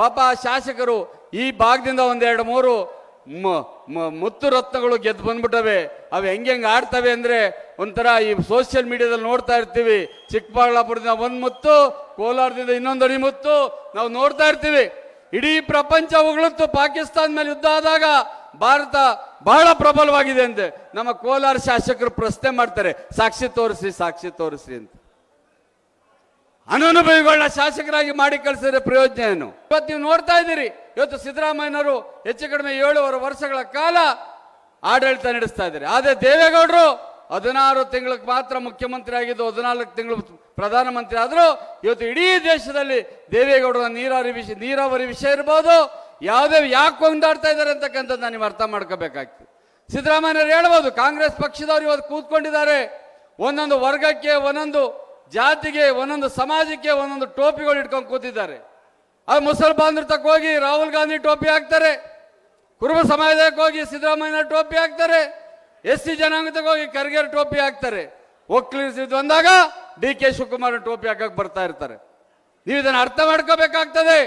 ಪಾಪ ಶಾಸಕರು ಈ ಭಾಗದಿಂದ ಒಂದೆರಡು ಮೂರು ಮುತ್ತು ರತ್ನಗಳು ಗೆದ್ದು ಬಂದ್ಬಿಟ್ಟವೆ. ಅವು ಹೆಂಗೆ ಹೆಂಗೆ ಆಡ್ತವೆ ಅಂದರೆ ಒಂಥರ ಈ ಸೋಷಿಯಲ್ ಮೀಡಿಯಾದಲ್ಲಿ ನೋಡ್ತಾ ಇರ್ತೀವಿ. ಚಿಕ್ಕಬಳ್ಳಾಪುರದಿಂದ ಒಂದು ಮುತ್ತು, ಕೋಲಾರದಿಂದ ಇನ್ನೊಂದು ಅಡಿ ಮುತ್ತು, ನಾವು ನೋಡ್ತಾ ಇರ್ತೀವಿ. ಇಡೀ ಪ್ರಪಂಚ ಉಗಳತ್ತು ಪಾಕಿಸ್ತಾನ ಮೇಲೆ ಯುದ್ಧ ಆದಾಗ ಭಾರತ ಬಹಳ ಪ್ರಬಲವಾಗಿದೆ ಅಂತೆ. ನಮ್ಮ ಕೋಲಾರ ಶಾಸಕರು ಪ್ರಶ್ನೆ ಮಾಡ್ತಾರೆ, ಸಾಕ್ಷಿ ತೋರಿಸಿ ಸಾಕ್ಷಿ ತೋರಿಸಿ ಅಂತ. ಅನನುಭವಿಗಳನ್ನ ಶಾಸಕರಾಗಿ ಮಾಡಿ ಕಳಿಸಿದ್ರೆ ಪ್ರಯೋಜನ ಏನು? ಇವತ್ತು ನೀವು ನೋಡ್ತಾ ಇದ್ದೀರಿ. ಇವತ್ತು ಸಿದ್ದರಾಮಯ್ಯನವರು ಹೆಚ್ಚು ಕಡಿಮೆ ಏಳುವರೆ ವರ್ಷಗಳ ಕಾಲ ಆಡಳಿತ ನಡೆಸ್ತಾ ಇದ್ದಾರೆ. ಆದರೆ ದೇವೇಗೌಡರು ಹದಿನಾರು ತಿಂಗಳಿಗೆ ಮಾತ್ರ ಮುಖ್ಯಮಂತ್ರಿ ಆಗಿದ್ದು, ಹದಿನಾಲ್ಕು ತಿಂಗಳು ಪ್ರಧಾನಮಂತ್ರಿ ಆದರೂ ಇವತ್ತು ಇಡೀ ದೇಶದಲ್ಲಿ ದೇವೇಗೌಡರ ನೀರಾವರಿ ವಿಷಯ ನೀರಾವರಿ ವಿಷಯ ಇರ್ಬೋದು. ಯಾವುದೇ ಯಾಕೆ ಕೊಂಡಾಡ್ತಾ ಇದ್ದಾರೆ ಅಂತಕ್ಕಂಥದ್ದು ನಾನು ಅರ್ಥ ಮಾಡ್ಕೋಬೇಕಾಗ್ತದೆ. ಸಿದ್ದರಾಮಯ್ಯರು ಹೇಳ್ಬೋದು, ಕಾಂಗ್ರೆಸ್ ಪಕ್ಷದವರು ಇವತ್ತು ಕೂತ್ಕೊಂಡಿದ್ದಾರೆ. ಒಂದೊಂದು ವರ್ಗಕ್ಕೆ ಒಂದೊಂದು ಜಾತಿಗೆ ಒಂದೊಂದು ಸಮಾಜಕ್ಕೆ ಒಂದೊಂದು ಟೋಪಿಗಳು ಇಟ್ಕೊಂಡು ಕೂತಿದ್ದಾರೆ. ಅದು ಬಾಂಧವ್ರ ತಕ್ಕ ಹೋಗಿ ರಾಹುಲ್ ಗಾಂಧಿ ಟೋಪಿ ಹಾಕ್ತಾರೆ. ಕುರುಬ ಸಮಾಜಕ್ಕೆ ಹೋಗಿ ಸಿದ್ದರಾಮಯ್ಯ ಟೋಪಿ ಹಾಕ್ತಾರೆ. ಎಸ್ ಸಿ ಜನಾಂಗಕ್ಕೆ ಹೋಗಿ ಖರ್ಗೆರ್ ಟೋಪಿ ಹಾಕ್ತಾರೆ. ಒಕ್ಕಲಿಸಿದ್ ಬಂದಾಗ ಡಿ ಕೆ ಶಿವಕುಮಾರ್ ಟೋಪಿ ಹಾಕಕ್ ಬರ್ತಾ ಇರ್ತಾರೆ. ನೀವು ಇದನ್ನ ಅರ್ಥ ಮಾಡ್ಕೋಬೇಕಾಗ್ತದೆ.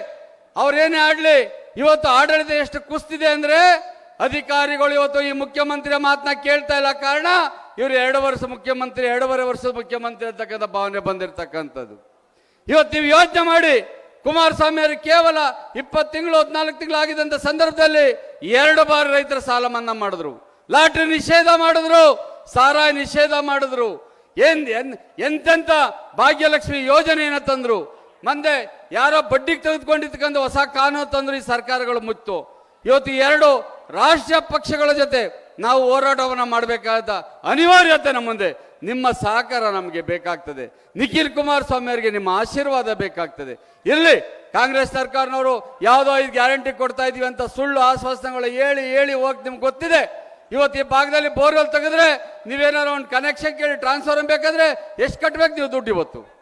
ಅವ್ರೇನೇ ಆಡ್ಲಿ ಇವತ್ತು ಆಡಳಿತ ಎಷ್ಟು ಕುಸ್ತಿದೆ ಅಂದ್ರೆ ಅಧಿಕಾರಿಗಳು ಇವತ್ತು ಈ ಮುಖ್ಯಮಂತ್ರಿಯ ಮಾತನ್ನ ಕೇಳ್ತಾ ಇಲ್ಲ. ಕಾರಣ ಇವರು ಎರಡು ವರ್ಷ ಮುಖ್ಯಮಂತ್ರಿ, ಎರಡೂವರೆ ವರ್ಷದ ಮುಖ್ಯಮಂತ್ರಿ ಅಂತಕ್ಕಂಥ ಭಾವನೆ ಬಂದಿರತಕ್ಕಂಥದ್ದು. ಇವತ್ತು ನೀವು ಯೋಚನೆ ಮಾಡಿ, ಕುಮಾರಸ್ವಾಮಿ ಅವರು ಕೇವಲ ಇಪ್ಪತ್ತು ತಿಂಗಳು, ಹದಿನಾಲ್ಕು ತಿಂಗಳು ಆಗಿದ್ದಂಥ ಸಂದರ್ಭದಲ್ಲಿ ಎರಡು ಬಾರಿ ರೈತರ ಸಾಲ ಮನ್ನಾ ಮಾಡಿದ್ರು. ಲಾಟ್ರಿ ನಿಷೇಧ ಮಾಡಿದ್ರು, ಸಾರಾಯಿ ನಿಷೇಧ ಮಾಡಿದ್ರು. ಏನ್ ಎಂತೆಂಥ ಭಾಗ್ಯಲಕ್ಷ್ಮಿ ಯೋಜನೆಯನ್ನು ತಂದ್ರು. ಮಂದೆ ಯಾರೋ ಬಡ್ಡಿಗೆ ತೆಗೆದುಕೊಂಡಿರ್ತಕ್ಕಂಥ ಹೊಸ ಕಾನೂನು ತಂದ್ರು ಈ ಸರ್ಕಾರಗಳು ಮುತ್ತು. ಇವತ್ತು ಎರಡು ರಾಷ್ಟ್ರೀಯ ಪಕ್ಷಗಳ ಜೊತೆ ನಾವು ಹೋರಾಟವನ್ನು ಮಾಡಬೇಕಾದ ಅನಿವಾರ್ಯತೆ ನಮ್ಮ ಮುಂದೆ. ನಿಮ್ಮ ಸಹಕಾರ ನಮಗೆ ಬೇಕಾಗ್ತದೆ. ನಿಖಿಲ್ ಕುಮಾರಸ್ವಾಮಿ ಅವರಿಗೆ ನಿಮ್ಮ ಆಶೀರ್ವಾದ ಬೇಕಾಗ್ತದೆ. ಇರಲಿ, ಕಾಂಗ್ರೆಸ್ ಸರ್ಕಾರನವರು ಯಾವುದೋ ಐದು ಗ್ಯಾರಂಟಿ ಕೊಡ್ತಾ ಇದೀವಿ ಅಂತ ಸುಳ್ಳು ಆಶ್ವಾಸನೆಗಳು ಹೇಳಿ ಹೇಳಿ ಹೋಗಿ ನಿಮ್ಗೆ ಗೊತ್ತಿದೆ. ಇವತ್ತು ಈ ಭಾಗದಲ್ಲಿ ಬೋರ್ವೆಲ್ ತೆಗೆದ್ರೆ ನೀವೇನಾದ್ರು ಒಂದು ಕನೆಕ್ಷನ್ ಕೇಳಿ ಟ್ರಾನ್ಸ್ಫರ್ ಬೇಕಾದ್ರೆ ಎಷ್ಟು ಕಟ್ಬೇಕು ನೀವು ದುಡ್ಡು ಇವತ್ತು?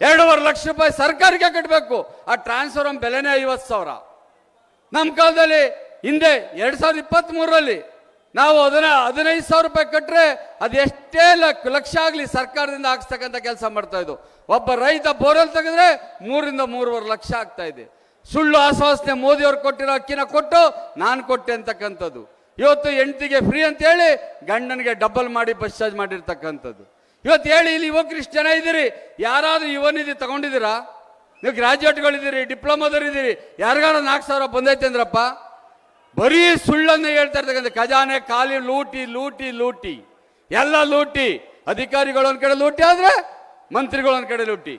ಎರಡೂವರೆ ಲಕ್ಷ ರೂಪಾಯಿ ಸರ್ಕಾರಕ್ಕೆ ಕಟ್ಟಬೇಕು ಆ ಟ್ರಾನ್ಸ್ಫರ್ ಬೆಲೆನೇ ಐವತ್ತು ಸಾವಿರ. ನಮ್ಮ ಕಾಲದಲ್ಲಿ ಹಿಂದೆ ಎರಡು ಸಾವಿರದ ಇಪ್ಪತ್ತ್ ಮೂರರಲ್ಲಿ ನಾವು ಅದನ್ನ ಹದಿನೈದು ಸಾವಿರ ರೂಪಾಯಿ ಕಟ್ಟರೆ ಅದೆಷ್ಟೇ ಎಷ್ಟೇ ಲಕ್- ಲಕ್ಷ ಆಗಲಿ ಸರ್ಕಾರದಿಂದ ಹಾಕ್ಸ್ತಕ್ಕಂಥ ಕೆಲಸ ಮಾಡ್ತಾ ಇದ್ದು ಒಬ್ಬ ರೈತ ಬೋರ್ವೆಲ್ ತೆಗೆದ್ರೆ ಮೂರಿಂದ ಮೂರುವರೆ ಲಕ್ಷ ಆಗ್ತಾ ಇದೆ. ಸುಳ್ಳು ಆಶ್ವಾಸನೆ ಮೋದಿಯವ್ರು ಕೊಟ್ಟಿರೋ ಅಕ್ಕಿನ ಕೊಟ್ಟು ನಾನು ಕೊಟ್ಟೆ ಅಂತಕ್ಕಂಥದ್ದು. ಇವತ್ತು ಹೆಂಡತಿಗೆ ಫ್ರೀ ಅಂತ ಹೇಳಿ ಗಂಡನಿಗೆ ಡಬಲ್ ಮಾಡಿ ಬಸ್ ಚಾರ್ಜ್ ಮಾಡಿರ್ತಕ್ಕಂಥದ್ದು. ಇವತ್ತು ಹೇಳಿ ಇಲ್ಲಿ ಯುವಕರು ಇಷ್ಟು ಜನ ಇದ್ದೀರಿ. ಯಾರಾದರೂ ಯುವನಿಧಿ ತಗೊಂಡಿದ್ದೀರಾ? ನೀವು ಗ್ರಾಜುಯೇಟ್ಗಳಿದ್ದೀರಿ ಡಿಪ್ಲೊಮಾದವ್ರಿದ್ದೀರಿ ಯಾರಿಗಾರ ನಾಲ್ಕು ಸಾವಿರ ಬಂದೈತೆ ಅಂದ್ರಪ್ಪ? ಬರೀ ಸುಳ್ಳನ್ನು ಹೇಳ್ತಾ ಇರ್ತಕ್ಕಂಥ ಖಜಾನೆ, ಖಾಲಿ ಲೂಟಿ ಲೂಟಿ ಲೂಟಿ. ಎಲ್ಲ ಲೂಟಿ. ಅಧಿಕಾರಿಗಳು ಕಡೆ ಲೂಟಿ ಆದ್ರೆ ಮಂತ್ರಿಗಳು ಕಡೆ ಲೂಟಿ.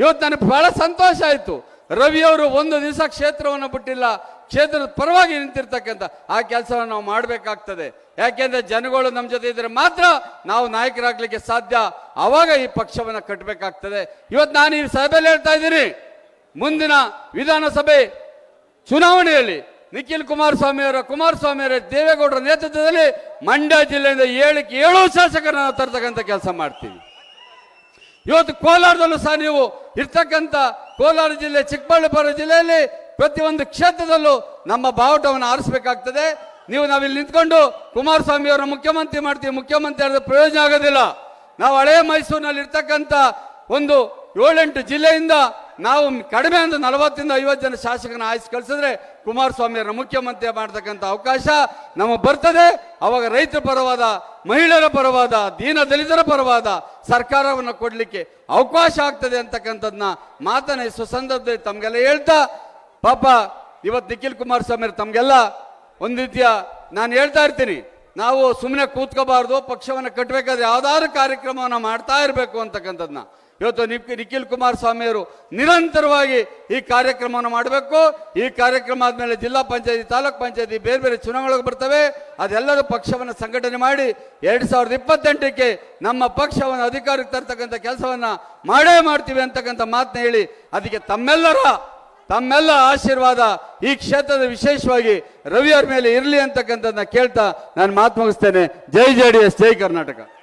ಇವತ್ತು ನನಗೆ ಬಹಳ ಸಂತೋಷ ಆಯಿತು. ರವಿಯವರು ಒಂದು ದಿವಸ ಕ್ಷೇತ್ರವನ್ನು ಬಿಟ್ಟಿಲ್ಲ. ಕ್ಷೇತ್ರದ ಪರವಾಗಿ ನಿಂತಿರ್ತಕ್ಕಂಥ ಆ ಕೆಲಸವನ್ನು ನಾವು ಮಾಡಬೇಕಾಗ್ತದೆ. ಯಾಕೆಂದ್ರೆ ಜನಗಳು ನಮ್ಮ ಜೊತೆ ಇದ್ದರೆ ಮಾತ್ರ ನಾವು ನಾಯಕರಾಗಲಿಕ್ಕೆ ಸಾಧ್ಯ. ಆವಾಗ ಈ ಪಕ್ಷವನ್ನು ಕಟ್ಟಬೇಕಾಗ್ತದೆ ಇವತ್ತು ನಾನು ಈ ಸಭೆಯಲ್ಲಿ ಹೇಳ್ತಾ ಇದ್ದೀನಿ. ಮುಂದಿನ ವಿಧಾನಸಭೆ ಚುನಾವಣೆಯಲ್ಲಿ ನಿಖಿಲ್ ಕುಮಾರಸ್ವಾಮಿ ಅವರ ಕುಮಾರಸ್ವಾಮಿ ಅವರ ದೇವೇಗೌಡರ ನೇತೃತ್ವದಲ್ಲಿ ಮಂಡ್ಯ ಜಿಲ್ಲೆಯಿಂದ ಏಳಕ್ಕೆ ಏಳು ಶಾಸಕರನ್ನ ತರ್ತಕ್ಕಂಥ ಕೆಲಸ ಮಾಡ್ತೀವಿ. ಇವತ್ತು ಕೋಲಾರದಲ್ಲೂ ಸಹ ನೀವು ಇರ್ತಕ್ಕಂಥ ಕೋಲಾರ ಜಿಲ್ಲೆ, ಚಿಕ್ಕಬಳ್ಳಾಪುರ ಜಿಲ್ಲೆಯಲ್ಲಿ ಪ್ರತಿಯೊಂದು ಕ್ಷೇತ್ರದಲ್ಲೂ ನಮ್ಮ ಬಾವುಟವನ್ನು ಆರಿಸಬೇಕಾಗ್ತದೆ. ನೀವು ನಾವಿಲ್ಲಿ ನಿಂತ್ಕೊಂಡು ಕುಮಾರಸ್ವಾಮಿ ಅವರ ಮುಖ್ಯಮಂತ್ರಿ ಮಾಡ್ತೀವಿ. ಮುಖ್ಯಮಂತ್ರಿ ಆದ ಪ್ರಯೋಜನ ಆಗೋದಿಲ್ಲ. ನಾವು ಹಳೆ ಮೈಸೂರಿನಲ್ಲಿ ಇರ್ತಕ್ಕಂಥ ಒಂದು ಏಳೆಂಟು ಜಿಲ್ಲೆಯಿಂದ ನಾವು ಕಡಿಮೆ ಅಂದ್ರೆ ನಲವತ್ತಿಂದ ಐವತ್ತು ಜನ ಶಾಸಕರನ್ನ ಆಯ್ಸಿ ಕಳಿಸಿದ್ರೆ ಕುಮಾರಸ್ವಾಮಿ ಅವರ ಮುಖ್ಯಮಂತ್ರಿ ಮಾಡ್ತಕ್ಕಂಥ ಅವಕಾಶ ನಮಗೆ ಬರ್ತದೆ. ಅವಾಗ ರೈತರ ಪರವಾದ, ಮಹಿಳೆಯರ ಪರವಾದ, ದೀನ ದಲಿತರ ಪರವಾದ ಸರ್ಕಾರವನ್ನು ಕೊಡಲಿಕ್ಕೆ ಅವಕಾಶ ಆಗ್ತದೆ ಅಂತಕ್ಕಂಥದ್ದನ್ನ ಮಾತನ್ನ ಈ ಸುಸಂದರ್ಭದಲ್ಲಿ ತಮಗೆಲ್ಲ ಹೇಳ್ತಾ, ಪಾಪ ಇವತ್ತು ನಿಖಿಲ್ ಕುಮಾರಸ್ವಾಮಿ ತಮಗೆಲ್ಲ ಒಂದು ರೀತಿಯ ನಾನು ಹೇಳ್ತಾ ಇರ್ತೀನಿ, ನಾವು ಸುಮ್ಮನೆ ಕೂತ್ಕೋಬಾರ್ದು, ಪಕ್ಷವನ್ನು ಕಟ್ಟಬೇಕಾದ್ರೆ ಯಾವ್ದಾದ್ರು ಕಾರ್ಯಕ್ರಮವನ್ನು ಮಾಡ್ತಾ ಇರಬೇಕು ಅಂತಕ್ಕಂಥದ್ದನ್ನ ಇವತ್ತು ನಿಖ್- ನಿಖಿಲ್ ಕುಮಾರಸ್ವಾಮಿಯವರು ನಿರಂತರವಾಗಿ ಈ ಕಾರ್ಯಕ್ರಮವನ್ನು ಮಾಡಬೇಕು. ಈ ಕಾರ್ಯಕ್ರಮ ಆದ್ಮೇಲೆ ಜಿಲ್ಲಾ ಪಂಚಾಯತಿ, ತಾಲೂಕ್ ಪಂಚಾಯತಿ ಬೇರೆ ಬೇರೆ ಚುನಾವಣೆಗಳು ಬರ್ತವೆ. ಅದೆಲ್ಲರೂ ಪಕ್ಷವನ್ನು ಸಂಘಟನೆ ಮಾಡಿ ಎರಡ್ ಸಾವಿರದ ಇಪ್ಪತ್ತೆಂಟಕ್ಕೆ ನಮ್ಮ ಪಕ್ಷವನ್ನು ಅಧಿಕಾರಕ್ಕೆ ತರ್ತಕ್ಕಂಥ ಕೆಲಸವನ್ನ ಮಾಡೇ ಮಾಡ್ತೀವಿ ಅಂತಕ್ಕಂಥ ಮಾತನ್ನ ಹೇಳಿ ಅದಕ್ಕೆ ತಮ್ಮೆಲ್ಲರ, ತಮ್ಮೆಲ್ಲ ಆಶೀರ್ವಾದ ಈ ಕ್ಷೇತ್ರದ ವಿಶೇಷವಾಗಿ ರವಿಯವ್ರ ಮೇಲೆ ಇರಲಿ ಅಂತಕ್ಕಂಥದ್ದನ್ನ ಕೇಳ್ತಾ ನಾನು ಮಾತು ಮುಗಿಸ್ತೇನೆ. ಜೈ ಜೆ ಡಿ ಎಸ್, ಜೈ ಕರ್ನಾಟಕ.